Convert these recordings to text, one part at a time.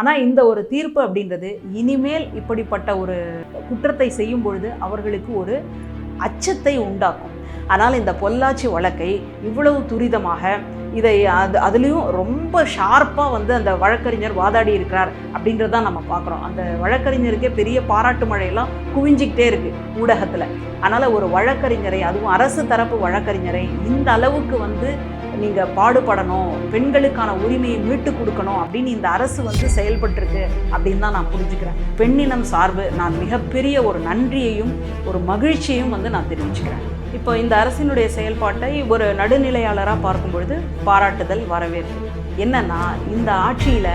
ஆனால் இந்த ஒரு தீர்ப்பு அப்படின்றது இனிமேல் இப்படிப்பட்ட ஒரு குற்றத்தை செய்யும் பொழுது அவர்களுக்கு ஒரு அச்சத்தை உண்டாக்கும். ஆனால் இந்த பொள்ளாச்சி வழக்கை இவ்வளவு துரிதமாக இதை அது அதுலேயும் ரொம்ப ஷார்ப்பாக வந்து அந்த வழக்கறிஞர் வாதாடி இருக்கிறார் அப்படின்றத நம்ம பார்க்குறோம். அந்த வழக்கறிஞருக்கே பெரிய பாராட்டு மழையெல்லாம் குவிஞ்சிக்கிட்டே இருக்குது ஊடகத்தில். அதனால் ஒரு வழக்கறிஞரை அதுவும் அரசு தரப்பு வழக்கறிஞரை இந்த அளவுக்கு வந்து நீங்கள் பாடுபடணும் பெண்களுக்கான உரிமையை மீட்டு கொடுக்கணும் அப்படின்னு இந்த அரசு வந்து செயல்பட்டிருக்கு அப்படின்னு தான் நான் புரிஞ்சுக்கிறேன். பெண்ணினம் சார்பு நான் மிகப்பெரிய ஒரு நன்றியையும் ஒரு மகிழ்ச்சியையும் வந்து நான் தெரிவிச்சுக்கிறேன். இப்போ இந்த அரசினுடைய செயல்பாட்டை ஒரு நடுநிலையாளராக பார்க்கும் பொழுது பாராட்டுதல் வரவேற்பு. என்னன்னா இந்த ஆட்சியில்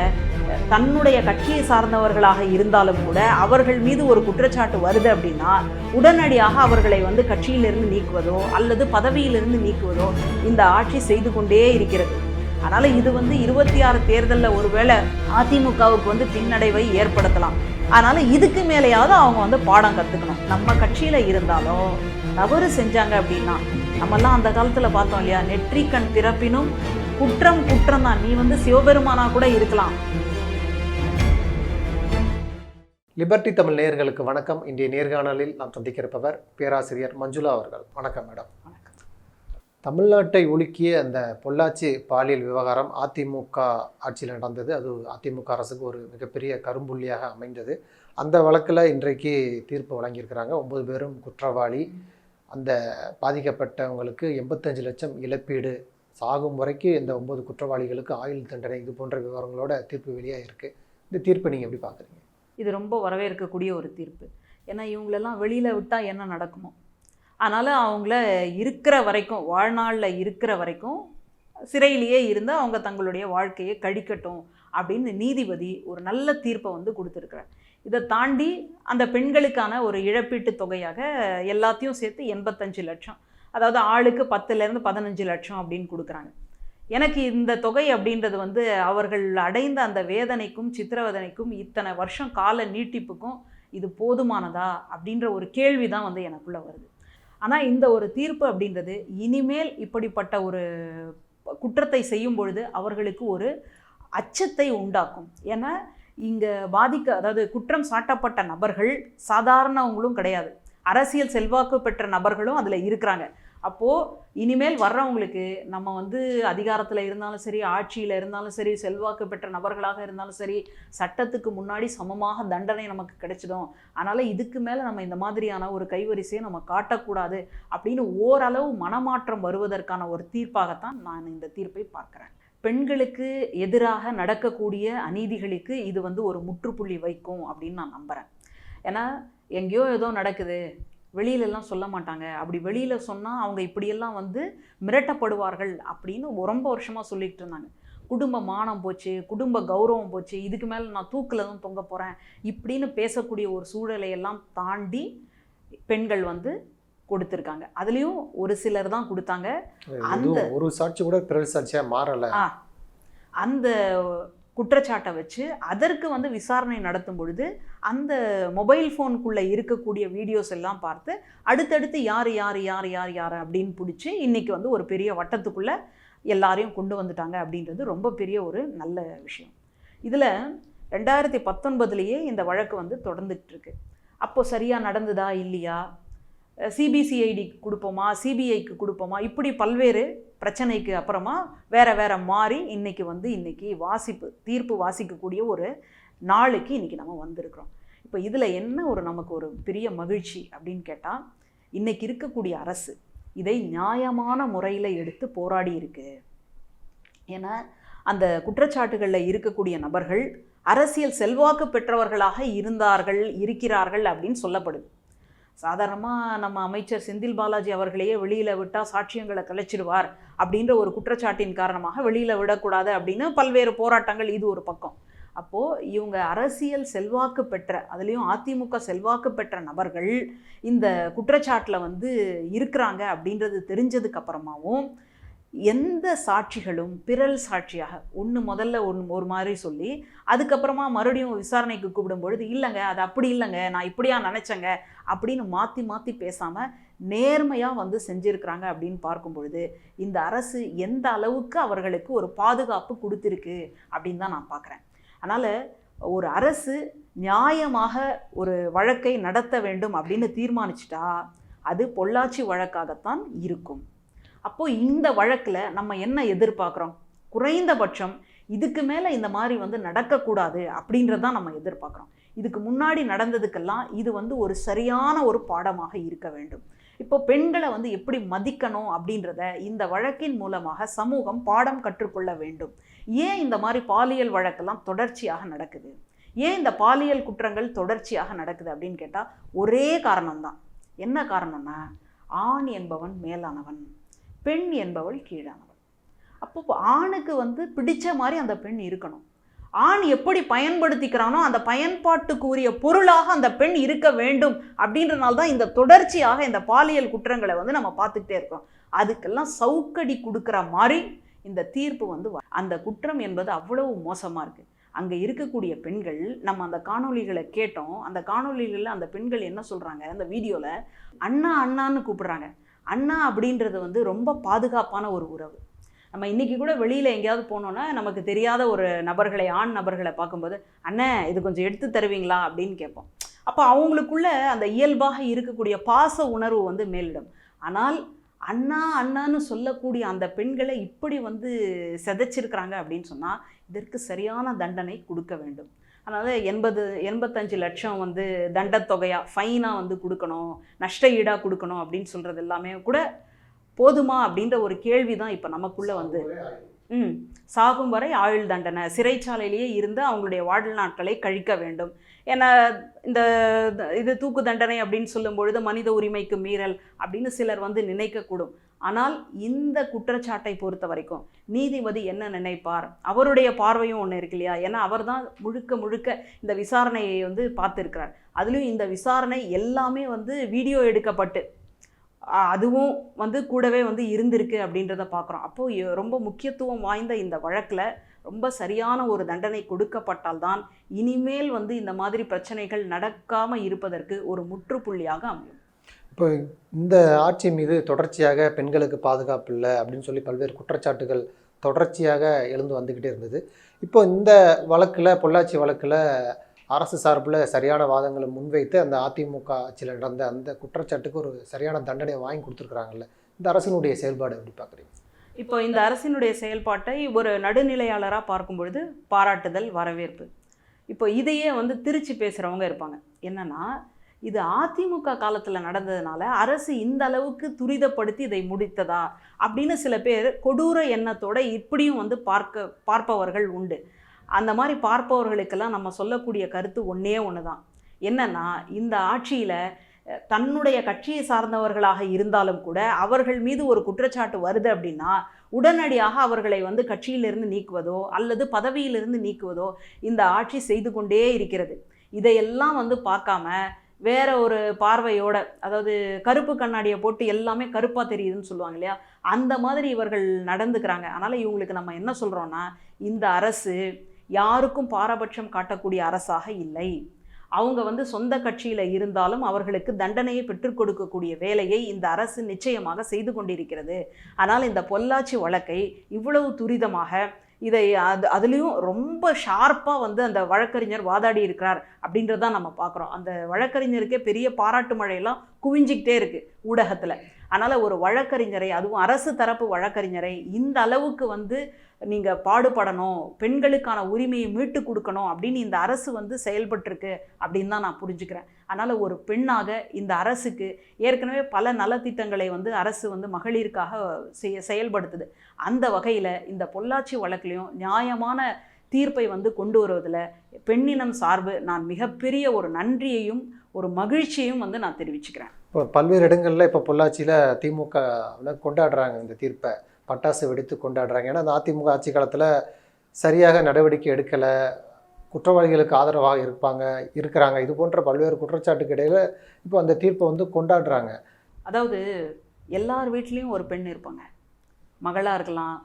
தன்னுடைய கட்சியை சார்ந்தவர்களாக இருந்தாலும் கூட அவர்கள் மீது ஒரு குற்றச்சாட்டு வருது அப்படின்னா உடனடியாக அவர்களை வந்து கட்சியிலிருந்து நீக்குவதோ அல்லது பதவியிலிருந்து நீக்குவதோ இந்த ஆட்சி செய்து கொண்டே இருக்கிறது. அதனால் இது வந்து இருபத்தி ஆறு தேர்தலில் ஒருவேளை அதிமுகவுக்கு வந்து பின்னடைவை ஏற்படுத்தலாம். அதனால் இதுக்கு மேலேயாவது அவங்க வந்து பாடம் கற்றுக்கணும் நம்ம கட்சியில் இருந்தாலும் தவறு செஞ்சாங்க அப்படின்னா நம்மெல்லாம் அந்த காலத்தில் பார்த்தோம் இல்லையா நெற்றிக்கண் திறப்பினும் குற்றம் குற்றம் தான். நீ வந்து சிவபெருமானா கூட இருக்கலாம். லிபர்டி தமிழ் நேயர்களுக்கு வணக்கம். இன்றைய நேர்காணலில் நாம் சந்திக்கிறப்பவர் பேராசிரியர் மஞ்சுளா அவர்கள். வணக்கம் மேடம். தமிழ்நாட்டை உலுக்கிய அந்த பொள்ளாச்சி பாலியல் விவகாரம் அதிமுக ஆட்சியில் நடந்தது. அது அதிமுக அரசுக்கு ஒரு மிகப்பெரிய கரும்புள்ளியாக அமைந்தது. அந்த வழக்கில் இன்றைக்கு தீர்ப்பு வழங்கியிருக்கிறாங்க. ஒன்பது பேரும் குற்றவாளி. அந்த பாதிக்கப்பட்டவங்களுக்கு எண்பத்தஞ்சு லட்சம் இழப்பீடு. சாகும் வரைக்கும் இந்த ஒன்பது குற்றவாளிகளுக்கு ஆயுள் தண்டனை இது போன்ற விவரங்களோட தீர்ப்பு வெளியாக இருக்குது இந்த தீர்ப்பை நீங்கள் எப்படி பார்க்குறீங்க? இது ரொம்ப வரவேற்கக்கூடிய ஒரு தீர்ப்பு. ஏன்னா இவங்களெல்லாம் வெளியில் விட்டால் என்ன நடக்குமோ. அதனால் அவங்கள இருக்கிற வரைக்கும் வாழ்நாளில் இருக்கிற வரைக்கும் சிறையிலேயே இருந்து அவங்க தங்களுடைய வாழ்க்கையை கழிக்கட்டும் அப்படின்னு நீதிபதி ஒரு நல்ல தீர்ப்பை வந்து கொடுத்துருக்குறார். இதை தாண்டி அந்த பெண்களுக்கான ஒரு இழப்பீட்டு தொகையாக எல்லாத்தையும் சேர்த்து எண்பத்தஞ்சு லட்சம். அதாவது ஆளுக்கு பத்துலேருந்து பதினஞ்சு லட்சம் அப்படின்னு கொடுக்குறாங்க. எனக்கு இந்த தொகை அப்படின்றது வந்து அவர்கள் அடைந்த அந்த வேதனைக்கும் சித்திரவதனைக்கும் இத்தனை வருஷம் கால நீட்டிப்புக்கும் இது போதுமானதா அப்படின்ற ஒரு கேள்வி தான் வந்து எனக்குள்ளே வருது. ஆனால் இந்த ஒரு தீர்ப்பு அப்படின்றது இனிமேல் இப்படிப்பட்ட ஒரு குற்றத்தை செய்யும் பொழுது அவர்களுக்கு ஒரு அச்சத்தை உண்டாக்கும். ஏன்னா இங்கே பாதிக்க அதாவது குற்றம் சாட்டப்பட்ட நபர்கள் சாதாரணவங்களும் கிடையாது. அரசியல் செல்வாக்கு பெற்ற நபர்களும் அதில் இருக்கிறாங்க. அப்போது இனிமேல் வர்றவங்களுக்கு நம்ம வந்து அதிகாரத்தில் இருந்தாலும் சரி ஆட்சியில் இருந்தாலும் சரி செல்வாக்கு பெற்ற நபர்களாக இருந்தாலும் சரி சட்டத்துக்கு முன்னாடி சமமாக தண்டனை நமக்கு கிடைச்சிடும். அதனால் இதுக்கு மேலே நம்ம இந்த மாதிரியான ஒரு கைவரிசையை நம்ம காட்டக்கூடாது அப்படின்னு ஓரளவு மனமாற்றம் வருவதற்கான ஒரு தீர்ப்பாகத்தான் நான் இந்த தீர்ப்பை பார்க்குறேன். பெண்களுக்கு எதிராக நடக்கக்கூடிய அநீதிகளுக்கு இது வந்து ஒரு முற்றுப்புள்ளி வைக்கும் அப்படின்னு நான் நம்புகிறேன் ஏன்னா எங்கேயோ ஏதோ நடக்குது. வெளியிலலாம் சொல்ல மாட்டாங்க. அப்படி வெளியில் சொன்னால் அவங்க இப்படியெல்லாம் வந்து மிரட்டப்படுவார்கள் அப்படின்னு ரொம்ப வருஷமாக சொல்லிட்டு இருந்தாங்க. குடும்ப மானம் போச்சு குடும்ப கௌரவம் போச்சு இதுக்கு மேலே நான் தூக்கில் தான் தொங்க போகிறேன் இப்படின்னு பேசக்கூடிய ஒரு சூழலையெல்லாம் தாண்டி பெண்கள் வந்து கொடுத்துருக்காங்க. அதுலேயும் ஒரு சிலர் தான் கொடுத்தாங்க. அந்த- ஒரு சாட்சி கூட பிறல் சாட்சியாக மாறலை. ஆ. அந்த குற்றச்சாட்டை வச்சு அதற்கு வந்து விசாரணை நடத்தும் பொழுது அந்த மொபைல் ஃபோனுக்குள்ளே இருக்கக்கூடிய வீடியோஸ் எல்லாம் பார்த்து அடுத்தடுத்து யார் யார் யார் யார் யார் அப்படின்னு பிடிச்சி இன்றைக்கி வந்து ஒரு பெரிய வட்டத்துக்குள்ளே எல்லாரையும் கொண்டு வந்துட்டாங்க அப்படின்றது ரொம்ப பெரிய ஒரு நல்ல விஷயம். இதில் ரெண்டாயிரத்தி பத்தொன்பதுலேயே இந்த வழக்கு வந்து தொடர்ந்துட்டுருக்கு அப்போது சரியாக நடந்ததா இல்லையா? சிபிசிஐடி கொடுப்போமா? சிபிஐக்கு கொடுப்போமா? இப்படி பல்வேறு பிரச்சனைக்கு அப்புறமா வேறு வேறு மாறி இன்றைக்கி வந்து இன்றைக்கி வாசிப்பு தீர்ப்பு வாசிக்கக்கூடிய ஒரு நாளுக்கு இன்றைக்கி நம்ம வந்திருக்கிறோம். இப்போ இதில் என்ன ஒரு நமக்கு ஒரு பெரிய மகிழ்ச்சி அப்படின்னு கேட்டால் இன்றைக்கி இருக்கக்கூடிய அரசு இதை நியாயமான முறையில் எடுத்து போராடி இருக்கு. ஏன்னா அந்த குற்றச்சாட்டுகளில் இருக்கக்கூடிய நபர்கள் அரசியல் செல்வாக்கு பெற்றவர்களாக இருந்தார்கள் இருக்கிறார்கள் அப்படின்னு சொல்லப்படுது. சாதாரணமாக நம்ம அமைச்சர் செந்தில் பாலாஜி அவர்களையே வெளியில் விட்டால் சாட்சியங்களை கலைச்சிடுவார் அப்படின்ற ஒரு குற்றச்சாட்டின் காரணமாக வெளியில் விடக்கூடாது அப்படின்னு பல்வேறு போராட்டங்கள் இது ஒரு பக்கம். அப்போது இவங்க அரசியல் செல்வாக்கு பெற்ற அதுலேயும் அதிமுக செல்வாக்கு பெற்ற நபர்கள் இந்த குற்றச்சாட்டில் வந்து இருக்கிறாங்க அப்படின்றது தெரிஞ்சதுக்கப்புறமாவும் எந்த சாட்சிகளும் பிறல் சாட்சியாக ஒன்று முதல்ல ஒன்று ஒரு மாதிரி சொல்லி அதுக்கப்புறமா மறுபடியும் விசாரணைக்கு கூப்பிடும் பொழுது இல்லைங்க அது அப்படி இல்லைங்க நான் இப்படியா நினச்சேங்க அப்படின்னு மாற்றி மாற்றி பேசாமல் நேர்மையாக வந்து செஞ்சுருக்கிறாங்க அப்படின்னு பார்க்கும் பொழுது இந்த அரசு எந்த அளவுக்கு அவர்களுக்கு ஒரு பாதுகாப்பு கொடுத்துருக்கு அப்படின்னு தான் நான் பார்க்குறேன். அதனால் ஒரு அரசு நியாயமாக ஒரு வழக்கை நடத்த வேண்டும் அப்படின்னு தீர்மானிச்சிட்டா அது பொள்ளாச்சி வழக்காகத்தான் இருக்கும். அப்போது இந்த வழக்கில் நம்ம என்ன எதிர்பார்க்குறோம்? குறைந்தபட்சம் இதுக்கு மேலே இந்த மாதிரி வந்து நடக்கக்கூடாது அப்படின்றதான் நம்ம எதிர்பார்க்குறோம். இதுக்கு முன்னாடி நடந்ததுக்கெல்லாம் இது வந்து ஒரு சரியான ஒரு பாடமாக இருக்க வேண்டும். இப்போ பெண்களை வந்து எப்படி மதிக்கணும் அப்படின்றத இந்த வழக்கின் மூலமாக சமூகம் பாடம் கற்றுக்கொள்ள வேண்டும். ஏன் இந்த மாதிரி பாலியல் வழக்கெல்லாம் தொடர்ச்சியாக நடக்குது? ஏன் இந்த பாலியல் குற்றங்கள் தொடர்ச்சியாக நடக்குது அப்படின்னு கேட்டால் ஒரே காரணம்தான். என்ன காரணம்னா ஆண் என்பவன் மேலானவன். பெண் என்பவள் கீழானவள். அப்போ ஆணுக்கு வந்து பிடித்த மாதிரி அந்த பெண் இருக்கணும். ஆண் எப்படி பயன்படுத்திக்கிறானோ அந்த பயன்பாட்டுக்குரிய பொருளாக அந்த பெண் இருக்க வேண்டும் அப்படின்றனால தான் இந்த தொடர்ச்சியாக இந்த பாலியல் குற்றங்களை வந்து நம்ம பார்த்துக்கிட்டே இருக்கோம் அதுக்கெல்லாம் சவுக்கடி கொடுக்குற மாதிரி இந்த தீர்ப்பு வந்து அந்த குற்றம் என்பது அவ்வளவு மோசமாக இருக்குது அங்கே இருக்கக்கூடிய பெண்கள் நம்ம அந்த காணொளிகளை கேட்டோம். அந்த காணொலிகளில் அந்த பெண்கள் என்ன சொல்கிறாங்க அந்த வீடியோவில் அண்ணா அண்ணான்னு கூப்பிடுறாங்க. அண்ணா அப்படின்றது வந்து ரொம்ப பாதுகாப்பான ஒரு உறவு. நம்ம இன்றைக்கி கூட வெளியில் எங்கேயாவது போனோன்னா நமக்கு தெரியாத ஒரு நபர்களை ஆண் நபர்களை பார்க்கும்போது அண்ணன் இது கொஞ்சம் எடுத்து தருவீங்களா? அப்படின்னு கேட்போம். அப்போ அவங்களுக்குள்ள அந்த இயல்பாக இருக்கக்கூடிய பாச உணர்வு வந்து மேலிடும். ஆனால் அண்ணா அண்ணான்னு சொல்லக்கூடிய அந்த பெண்களை இப்படி வந்து செதைச்சிருக்கிறாங்க அப்படின்னு சொன்னால் இதற்கு சரியான தண்டனை கொடுக்க வேண்டும். அதனால் எண்பது எண்பத்தஞ்சு லட்சம் வந்து தண்டத்தொகையாக ஃபைனாக வந்து கொடுக்கணும் நஷ்ட ஈடாக கொடுக்கணும் அப்படின்னு சொல்கிறது எல்லாமே கூட போதுமா அப்படின்ற ஒரு கேள்வி தான் இப்போ நமக்குள்ளே வந்து. ம். சாகும் வரை ஆயுள் தண்டனை. சிறைச்சாலையிலேயே இருந்து அவங்களுடைய வாழ்நாட்களை நாட்களை கழிக்க வேண்டும். ஏன்னா இந்த இது தூக்கு தண்டனை அப்படின்னு சொல்லும் பொழுது மனித உரிமைக்கு மீறல் அப்படின்னு சிலர் வந்து நினைக்கக்கூடும். ஆனால் இந்த குற்றச்சாட்டை பொறுத்த வரைக்கும் நீதிபதி என்ன நினைப்பார்? அவருடைய பார்வையும் ஒன்று இருக்கு இல்லையா? ஏன்னா அவர் தான் முழுக்க முழுக்க இந்த விசாரணையை வந்து பார்த்துருக்கிறார். அதுலேயும் இந்த விசாரணை எல்லாமே வந்து வீடியோ எடுக்கப்பட்டு அதுவும் வந்து கூடவே வந்து இருந்திருக்கு அப்படின்றத பார்க்குறோம். அப்போது ரொம்ப முக்கியத்துவம் வாய்ந்த இந்த வழக்கில் ரொம்ப சரியான ஒரு தண்டனை கொடுக்கப்பட்டால்தான் இனிமேல் வந்து இந்த மாதிரி பிரச்சனைகள் நடக்காமல் இருப்பதற்கு ஒரு முற்றுப்புள்ளியாக அமையும். இப்போ இந்த ஆட்சி மீது தொடர்ச்சியாக பெண்களுக்கு பாதுகாப்பு இல்லை அப்படின்னு சொல்லி பல்வேறு குற்றச்சாட்டுகள் தொடர்ச்சியாக எழுந்து வந்துக்கிட்டே இருந்தது. இப்போ இந்த வழக்கில் பொள்ளாச்சி வழக்கில் அரசு சார்பில் சரியான வாதங்களை முன்வைத்து அந்த அதிமுக ஆட்சியில் நடந்த அந்த குற்றச்சாட்டுக்கு ஒரு சரியான தண்டனை வாங்கி கொடுத்துருக்குறாங்கல்ல இந்த அரசினுடைய செயல்பாடு எப்படி பார்க்குறீங்க? இப்போ இந்த அரசினுடைய செயல்பாட்டை ஒரு நடுநிலையாளராக பார்க்கும் பொழுது பாராட்டுதல் வரவேற்பு. இப்போ இதையே வந்து திருச்சி பேசுகிறவங்க இருப்பாங்க. என்னன்னா இது அதிமுக காலத்தில் நடந்ததுனால அரசு இந்த அளவுக்கு துரிதப்படுத்தி இதை முடித்ததா? அப்படின்னு சில பேர் கொடூர எண்ணத்தோட இப்படியும் வந்து பார்க்க பார்ப்பவர்கள் உண்டு. அந்த மாதிரி பார்ப்பவர்களுக்கெல்லாம் நம்ம சொல்லக்கூடிய கருத்து ஒன்றே ஒன்று தான் என்னன்னா இந்த ஆட்சியில் தன்னுடைய கட்சியை சார்ந்தவர்களாக இருந்தாலும் கூட அவர்கள் மீது ஒரு குற்றச்சாட்டு வருது அப்படின்னா உடனடியாக அவர்களை வந்து கட்சியிலிருந்து நீக்குவதோ அல்லது பதவியிலிருந்து நீக்குவதோ இந்த ஆட்சி செய்து கொண்டே இருக்கிறது. இதையெல்லாம் வந்து பார்க்காம வேற ஒரு பார்வையோட அதாவது கருப்பு கண்ணாடியை போட்டு எல்லாமே கருப்பாக தெரியுதுன்னு சொல்லுவாங்க இல்லையா? அந்த மாதிரி இவர்கள் நடந்துக்கிறாங்க. அதனால் இவங்களுக்கு நம்ம என்ன சொல்கிறோன்னா இந்த அரசு யாருக்கும் பாரபட்சம் காட்டக்கூடிய அரசாக இல்லை. அவங்க வந்து சொந்த கட்சியில் இருந்தாலும் அவர்களுக்கு தண்டனையை பெற்றுக் கொடுக்கக்கூடிய வேலையை இந்த அரசு நிச்சயமாக செய்து கொண்டிருக்கிறது. ஆனால் இந்த பொள்ளாச்சி வழக்கை இவ்வளவு துரிதமாக இதை அது அதுலேயும் ரொம்ப ஷார்ப்பாக வந்து அந்த வழக்கறிஞர் வாதாடி இருக்கிறார் அப்படின்றதான் நம்ம பார்க்குறோம். அந்த வழக்கறிஞருக்கே பெரிய பாராட்டு மழையெல்லாம் குவிஞ்சிக்கிட்டே இருக்குது ஊடகத்தில். அதனால் ஒரு வழக்கறிஞரை அதுவும் அரசு தரப்பு வழக்கறிஞரை இந்த அளவுக்கு வந்து நீங்கள் பாடுபடணும் பெண்களுக்கான உரிமையை மீட்டு கொடுக்கணும் அப்படின்னு இந்த அரசு வந்து செயல்பட்டிருக்கு அப்படின்னு தான் நான் புரிஞ்சுக்கிறேன். அதனால் ஒரு பெண்ணாக இந்த அரசுக்கு ஏற்கனவே பல நலத்திட்டங்களை வந்து அரசு வந்து மகளிருக்காக செய்ய செயல்படுத்துது. அந்த வகையில் இந்த பொள்ளாச்சி வழக்குலையும் நியாயமான தீர்ப்பை வந்து கொண்டு வருவதில் பெண்ணினம் சார்பு நான் மிகப்பெரிய ஒரு நன்றியையும் ஒரு மகிழ்ச்சியையும் வந்து நான் தெரிவிச்சுக்கிறேன். இப்போ பல்வேறு இடங்களில் இப்போ பொள்ளாச்சியில் திமுக ல கொண்டாடுறாங்க இந்த தீர்ப்பை. பட்டாசு வெடித்து கொண்டாடுறாங்க. ஏன்னா அந்த அதிமுக ஆட்சி காலத்தில் சரியாக நடவடிக்கை எடுக்கலை. குற்றவாளிகளுக்கு ஆதரவாக இருப்பாங்க இருக்கிறாங்க. இது போன்ற பல்வேறு குற்றச்சாட்டுக்கு இடையில இப்போ அந்த தீர்ப்பை வந்து கொண்டாடுறாங்க. அதாவது எல்லார் வீட்லேயும் ஒரு பெண் இருப்பாங்க. மகளாக இருக்கலாம்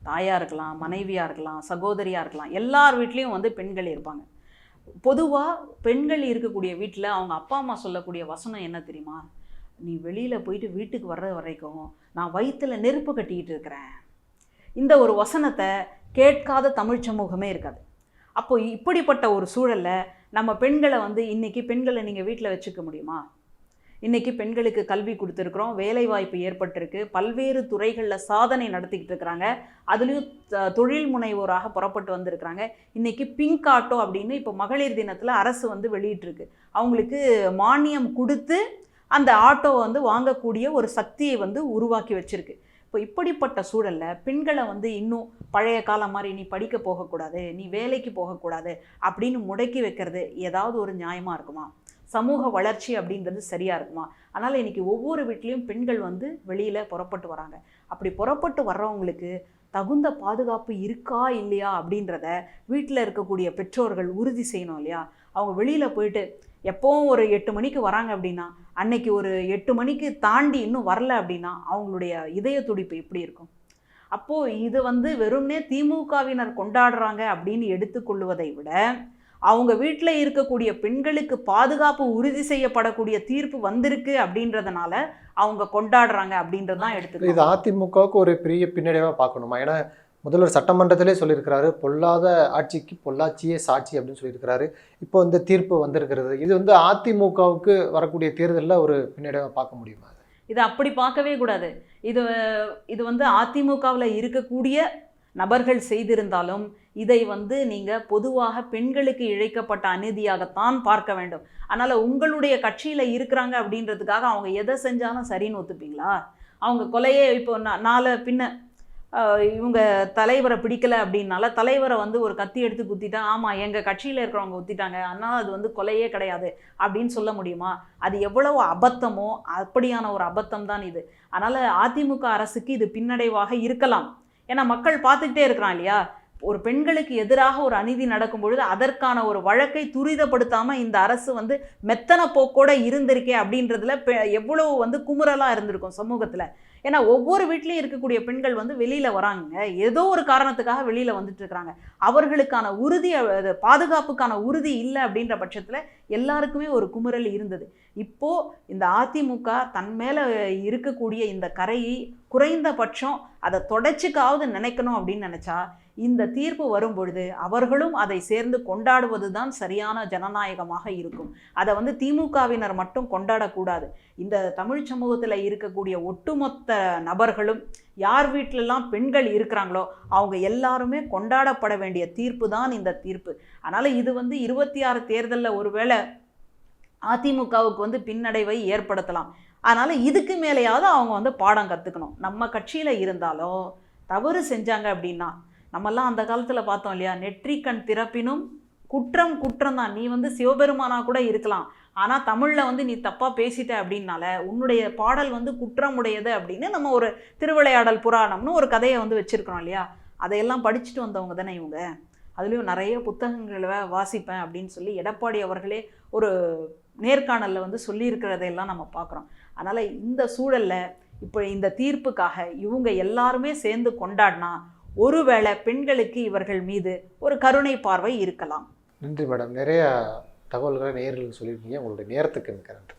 தாயாக இருக்கலாம் மனைவியாக இருக்கலாம் சகோதரியாக இருக்கலாம். எல்லார் வீட்லேயும் வந்து பெண்கள் இருப்பாங்க. பொதுவாக பெண்கள் இருக்கக்கூடிய வீட்டில் அவங்க அப்பா அம்மா சொல்லக்கூடிய வசனம் என்ன தெரியுமா? நீ வெளியில் போயிட்டு வீட்டுக்கு வர்ற வரைக்கும் நான் வயிற்றில் நெருப்பு கட்டிக்கிட்டு இருக்கிறேன். இந்த ஒரு வசனத்தை கேட்காத தமிழ் சமூகமே இருக்காது. அப்போது இப்படிப்பட்ட ஒரு சூழலில் நம்ம பெண்களை வந்து இன்றைக்கி பெண்களை நீங்கள் வீட்டில் வச்சுக்க முடியுமா? இன்றைக்கி பெண்களுக்கு கல்வி கொடுத்துருக்குறோம் வேலைவாய்ப்பு ஏற்பட்டிருக்கு பல்வேறு துறைகளில் சாதனை நடத்திக்கிட்டு இருக்கிறாங்க. அதுலேயும் தொழில் முனைவோராக புறப்பட்டு வந்திருக்கிறாங்க. இன்றைக்கி பிங்க் ஆட்டோ அப்படின்னு இப்போ மகளிர் தினத்தில் அரசு வந்து வெளியிட்டிருக்கு. அவங்களுக்கு மானியம் கொடுத்து அந்த ஆட்டோவை வந்து வாங்கக்கூடிய ஒரு சக்தியை வந்து உருவாக்கி வச்சுருக்கு. இப்போ இப்படிப்பட்ட சூழலில் பெண்களை வந்து இன்னும் பழைய காலம் மாதிரி நீ படிக்க போகக்கூடாது நீ வேலைக்கு போகக்கூடாது அப்படின்னு முடக்கி வைக்கிறது ஏதாவது ஒரு நியாயமாக இருக்குமா? சமூக வளர்ச்சி அப்படின்றது சரியாக இருக்குமா? அதனால் இன்றைக்கி ஒவ்வொரு வீட்லேயும் பெண்கள் வந்து வெளியில் புறப்பட்டு வராங்க. அப்படி புறப்பட்டு வர்றவங்களுக்கு தகுந்த பாதுகாப்பு இருக்கா இல்லையா அப்படின்றத வீட்டில் இருக்கக்கூடிய பெற்றோர்கள் உறுதி செய்யணும் இல்லையா? அவங்க வெளியில் போயிட்டு எப்போவும் ஒரு எட்டு மணிக்கு வராங்க அப்படின்னா அன்னைக்கு ஒரு எட்டு மணிக்கு தாண்டி இன்னும் வரல அப்படின்னா அவங்களுடைய இதய துடிப்பு எப்படி இருக்கும்? அப்போது இது வந்து வெறும்னே திமுகவினர் கொண்டாடுறாங்க அப்படின்னு எடுத்துக்கொள்வதை விட அவங்க வீட்டில் இருக்கக்கூடிய பெண்களுக்கு பாதுகாப்பு உறுதி செய்யப்படக்கூடிய தீர்ப்பு வந்திருக்கு அப்படின்றதுனால அவங்க கொண்டாடுறாங்க அப்படின்றது தான் இது எடுத்துக்கணும் அதிமுகவுக்கு ஒரு பெரிய பின்னடைவாக பார்க்கணுமா? ஏன்னா முதல்வர் சட்டமன்றத்திலே சொல்லியிருக்கிறாரு பொல்லாத ஆட்சிக்கு பொள்ளாச்சியே சாட்சி அப்படின்னு சொல்லியிருக்கிறாரு. இப்போ இந்த தீர்ப்பு வந்திருக்கிறது. இது வந்து அதிமுகவுக்கு வரக்கூடிய தேர்தலில் ஒரு பின்னடைவாக பார்க்க முடியுமா? இதை அப்படி பார்க்கவே கூடாது. இது இது வந்து அதிமுகவில் இருக்கக்கூடிய நபர்கள் செய்திருந்தாலும் இதை வந்து நீங்கள் பொதுவாக பெண்களுக்கு இழைக்கப்பட்ட அநீதியாகத்தான் பார்க்க வேண்டும். அதனால் உங்களுடைய கட்சியில் இருக்கிறாங்க அப்படின்றதுக்காக அவங்க எதை செஞ்சாலும் சரின்னு ஒத்துப்பீங்களா? அவங்க கொலையே இப்போ நான் நாளை பின்ன இவங்க தலைவரை பிடிக்கல அப்படின்னால தலைவரை வந்து ஒரு கத்தி எடுத்து குத்திட்டா ஆமாம் எங்கள் கட்சியில் இருக்கிறவங்க குத்திட்டாங்க ஆனால் அது வந்து கொலையே கிடையாது அப்படின்னு சொல்ல முடியுமா? அது எவ்வளவு அபத்தமோ அப்படியான ஒரு அபத்தம் தான் இது. அதனால் அதிமுக அரசுக்கு இது பின்னடைவாக இருக்கலாம். ஏன்னா மக்கள் பார்த்துக்கிட்டே இருக்கிறான் இல்லையா? ஒரு பெண்களுக்கு எதிராக ஒரு அநீதி நடக்கும் பொழுது அதற்கான ஒரு வழக்கை துரிதப்படுத்தாமல் இந்த அரசு வந்து மெத்தன போக்கோட இருந்திருக்கே அப்படின்றதுல பெ- எவ்வளவு வந்து குமுறலாக இருந்திருக்கும் சமூகத்தில். ஏன்னா ஒவ்வொரு வீட்லேயும் இருக்கக்கூடிய பெண்கள் வந்து வெளியில் வராங்க. ஏதோ ஒரு காரணத்துக்காக வெளியில் வந்துட்டு இருக்கிறாங்க அவர்களுக்கான உறுதி அது பாதுகாப்புக்கான உறுதி இல்லை அப்படின்ற பட்சத்தில் எல்லாருக்குமே ஒரு குமுறல் இருந்தது. இப்போது இந்த அதிமுக தன் மேலே இருக்கக்கூடிய இந்த கரையை குறைந்தபட்சம் அதை தொடச்சிக்காவது நினைக்கணும் அப்படின்னு நினச்சா இந்த தீர்ப்பு வரும் பொழுது அவர்களும் அதை சேர்ந்து கொண்டாடுவது தான் சரியான ஜனநாயகமாக இருக்கும். அதை வந்து திமுகவினர் மட்டும் கொண்டாடக்கூடாது. இந்த தமிழ் சமூகத்தில் இருக்கக்கூடிய ஒட்டுமொத்த நபர்களும் யார் வீட்டிலலாம் பெண்கள் இருக்கிறாங்களோ அவங்க எல்லாருமே கொண்டாடப்பட வேண்டிய தீர்ப்பு தான் இந்த தீர்ப்பு. அதனால் இது வந்து இருபத்தி ஆறு தேர்தலில் ஒருவேளை அதிமுகவுக்கு வந்து பின்னடைவை ஏற்படுத்தலாம். அதனால் இதுக்கு மேலேயாவது அவங்க வந்து பாடம் கற்றுக்கணும் நம்ம கட்சியில் இருந்தாலும் தவறு செஞ்சாங்க அப்படின்னா நம்மெல்லாம் அந்த காலத்தில் பார்த்தோம் இல்லையா? நெற்றிக்கண் திறப்பினும் குற்றம் குற்றம் தான் நீ வந்து சிவபெருமானா கூட இருக்கலாம். ஆனால் தமிழில் வந்து நீ தப்பாக பேசிட்ட அப்படின்னால உன்னுடைய பாடல் வந்து குற்றமுடையது அப்படின்னு நம்ம ஒரு திருவிளையாடல் புராணம்னு ஒரு கதையை வந்து வச்சுருக்கிறோம் இல்லையா? அதையெல்லாம் படிச்சுட்டு வந்தவங்க தானே இவங்க. அதுலேயும் நிறைய புத்தகங்களை வாசிப்பேன் அப்படின்னு சொல்லி எடப்பாடி அவர்களே ஒரு நேர்காணலில் வந்து சொல்லியிருக்கிறதையெல்லாம் நம்ம பார்க்குறோம். அதனால் இந்த சூழலில் இப்போ இந்த தீர்ப்புக்காக இவங்க எல்லாருமே சேர்ந்து கொண்டாடினா ஒருவேளை பெண்களுக்கு இவர்கள் மீது ஒரு கருணை பார்வை இருக்கலாம். நன்றி மேடம். நிறைய தகவல்களை நேரில் சொல்லியிருக்கீங்க. உங்களுடைய நேரத்துக்கு மிக்க நன்றி.